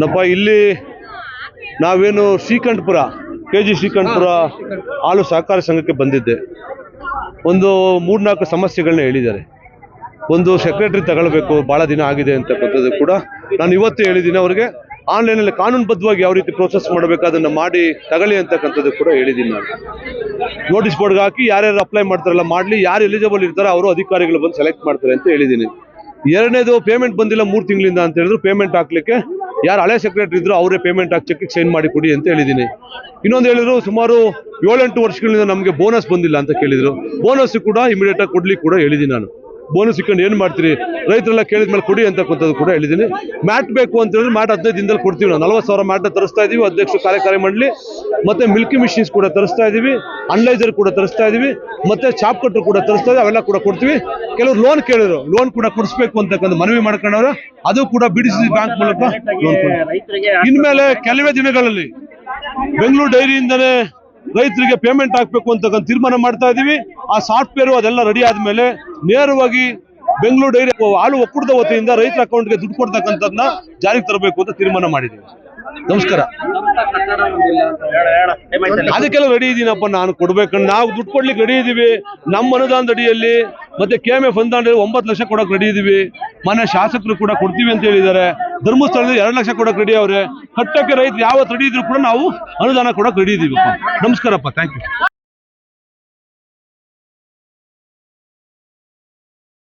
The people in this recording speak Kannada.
ನಪ್ಪ ಇಲ್ಲಿ ನಾವೇನು ಶ್ರೀಕಂಠಪುರ ಕೆ ಜಿ ಶ್ರೀಕಂಠಪುರ ಹಾಲು ಸಹಕಾರ ಸಂಘಕ್ಕೆ ಬಂದಿದ್ದೆ. ಒಂದು ಮೂರ್ನಾಲ್ಕು ಸಮಸ್ಯೆಗಳನ್ನ ಹೇಳಿದ್ದಾರೆ. ಒಂದು ಸೆಕ್ರೆಟರಿ ತಗೊಳ್ಬೇಕು ಭಾಳ ದಿನ ಆಗಿದೆ ಅಂತಕ್ಕಂಥದ್ದು ಕೂಡ ನಾನು ಇವತ್ತು ಹೇಳಿದ್ದೀನಿ. ಅವ್ರಿಗೆ ಆನ್ಲೈನಲ್ಲಿ ಕಾನೂನುಬದ್ಧವಾಗಿ ಯಾವ ರೀತಿ ಪ್ರೋಸೆಸ್ ಮಾಡಬೇಕು ಅದನ್ನು ಮಾಡಿ ತಗೊಳ್ಳಿ ಅಂತಕ್ಕಂಥದ್ದು ಕೂಡ ಹೇಳಿದ್ದೀನಿ ನಾನು. ನೋಟಿಸ್ ಬೋರ್ಡ್ಗೆ ಹಾಕಿ ಯಾರ್ಯಾರು ಅಪ್ಲೈ ಮಾಡ್ತಾರಲ್ಲ ಮಾಡಲಿ ಯಾರು ಎಲಿಜಿಬಲ್ ಇರ್ತಾರೋ ಅವರು ಅಧಿಕಾರಿಗಳು ಬಂದು ಸೆಲೆಕ್ಟ್ ಮಾಡ್ತಾರೆ ಅಂತ ಹೇಳಿದ್ದೀನಿ. ಎರಡನೇದು ಪೇಮೆಂಟ್ ಬಂದಿಲ್ಲ ಮೂರು ತಿಂಗಳಿಂದ ಅಂತ ಹೇಳಿದ್ರು ಪೇಮೆಂಟ್ ಹಾಕ್ಲಿಕ್ಕೆ ಯಾರು ಹಳೆ ಸೆಕ್ರೆಟರಿ ಇದ್ರು ಅವರೇ ಪೇಮೆಂಟ್ ಹಾಕಿ ಚೆಕ್ಗೆ ಸೈನ್ ಮಾಡಿ ಕೊಡಿ ಅಂತ ಹೇಳಿದ್ದೀನಿ. ಇನ್ನೊಂದು ಹೇಳಿದ್ರು ಸುಮಾರು ಏಳೆಂಟು ವರ್ಷಗಳಿಂದ ನಮಗೆ ಬೋನಸ್ ಬಂದಿಲ್ಲ ಅಂತ ಕೇಳಿದ್ರು. ಬೋನಸ್ ಕೂಡ ಇಮಿಡಿಯೇಟ್ ಆಗಿ ಕೊಡ್ಲಿಕ್ಕೆ ಕೂಡ ಹೇಳಿದ್ದೀನಿ ನಾನು. ಬೋನಸ್ ಇಕ್ಕೊಂಡು ಏನು ಮಾಡ್ತೀರಿ? ರೈತರೆಲ್ಲ ಕೇಳಿದ ಮೇಲೆ ಕೊಡಿ ಅಂತಕ್ಕಂಥದ್ದು ಕೂಡ ಹೇಳಿದ್ದೀನಿ. ಮ್ಯಾಟ್ ಬೇಕು ಅಂತ ಹೇಳಿದ್ರೆ ಮ್ಯಾಟ್ ಹದಿನೈದು ದಿನದಲ್ಲಿ ಕೊಡ್ತೀವಿ ನಾವು. ನಲವತ್ತು ಸಾವಿರ ಮ್ಯಾಟ್ ತರಿಸ್ತಾ ಇದೀವಿ. ಅಧ್ಯಕ್ಷ ಕಾರ್ಯಕಾರಿ ಮಂಡಳಿ ಮತ್ತೆ ಮಿಲ್ಕಿ ಮಿಷಿನ್ಸ್ ಕೂಡ ತರಿಸ್ತಾ ಇದೀವಿ. ಅನಲೈಸರ್ ಕೂಡ ತರಿಸ್ತಾ ಇದೀವಿ. ಮತ್ತೆ ಚಾಪ್ ಕಟ್ರು ಕೂಡ ತರಿಸ್ತಾ ಇದ್ದೀವಿ ಅವೆಲ್ಲ ಕೂಡ ಕೊಡ್ತೀವಿ. ಕೆಲವರು ಲೋನ್ ಕೇಳಿದ್ರು. ಲೋನ್ ಕೂಡ ಕೊಡಿಸ್ಬೇಕು ಅಂತಕ್ಕಂಥ ಮನವಿ ಮಾಡ್ಕೊಂಡವ್ರು. ಅದು ಕೂಡ ಬಿಡಿಸಿ ಬ್ಯಾಂಕ್ ಮೂಲಕ ಲೋನ್ ಇನ್ಮೇಲೆ ಕೆಲವೇ ದಿನಗಳಲ್ಲಿ ಬೆಂಗಳೂರು ಡೈರಿಯಿಂದನೇ ರೈತರಿಗೆ ಪೇಮೆಂಟ್ ಹಾಕಬೇಕು ಅಂತಕ್ಕಂಥ ತೀರ್ಮಾನ ಮಾಡ್ತಾ ಇದ್ದೀವಿ. ಆ ಸಾಫ್ಟ್ವೇರು ಅದೆಲ್ಲ ರೆಡಿ ಆದ್ಮೇಲೆ ನೇರವಾಗಿ ಬೆಂಗಳೂರು ಡೈರಿ ಹಾಲು ಒಕ್ಕೂಟದ ವತಿಯಿಂದ ರೈತರ ಅಕೌಂಟ್ಗೆ ದುಡ್ಡು ಕೊಡ್ತಕ್ಕಂಥದ್ದನ್ನ ಜಾರಿಗೆ ತರಬೇಕು ಅಂತ ತೀರ್ಮಾನ ಮಾಡಿದ್ದೀವಿ. ನಮಸ್ಕಾರ. ಅಂತ? ಅದಕ್ಕೆಲ್ಲ ರೆಡಿ ಇದೀನಪ್ಪ ನಾನು. ಕೊಡ್ಬೇಕು ನಾವು ದುಡ್ಡು ಕೊಡ್ಲಿಕ್ಕೆ ರೆಡಿ ಇದೀವಿ. ನಮ್ಮ ಅನುದಾನದ ಅಡಿಯಲ್ಲಿ ಮತ್ತೆ ಕೆ ಎಂ ಎಫ್ ಅನುದಾನ ಒಂಬತ್ತು ಲಕ್ಷ ಕೊಡಕ್ ರೆಡಿ ಇದೀವಿ. ಮನೆ ಶಾಸಕರು ಕೂಡ ಕೊಡ್ತೀವಿ ಅಂತ ಹೇಳಿದ್ದಾರೆ. ಧರ್ಮಸ್ಥಳದಲ್ಲಿ ಎರಡು ಲಕ್ಷ ಕೊಡಕ್ಕೆ ರೆಡಿ ಅವ್ರೆ. ಕಟ್ಟಕ್ಕೆ ರೈತರು ಯಾವತ್ತು ರೆಡಿ ಇದ್ರು ಕೂಡ ನಾವು ಅನುದಾನ ಕೊಡಕ್ಕೆ ರೆಡಿ ಇದೀವಪ್ಪ. ನಮಸ್ಕಾರಪ್ಪ ಥ್ಯಾಂಕ್ ಯು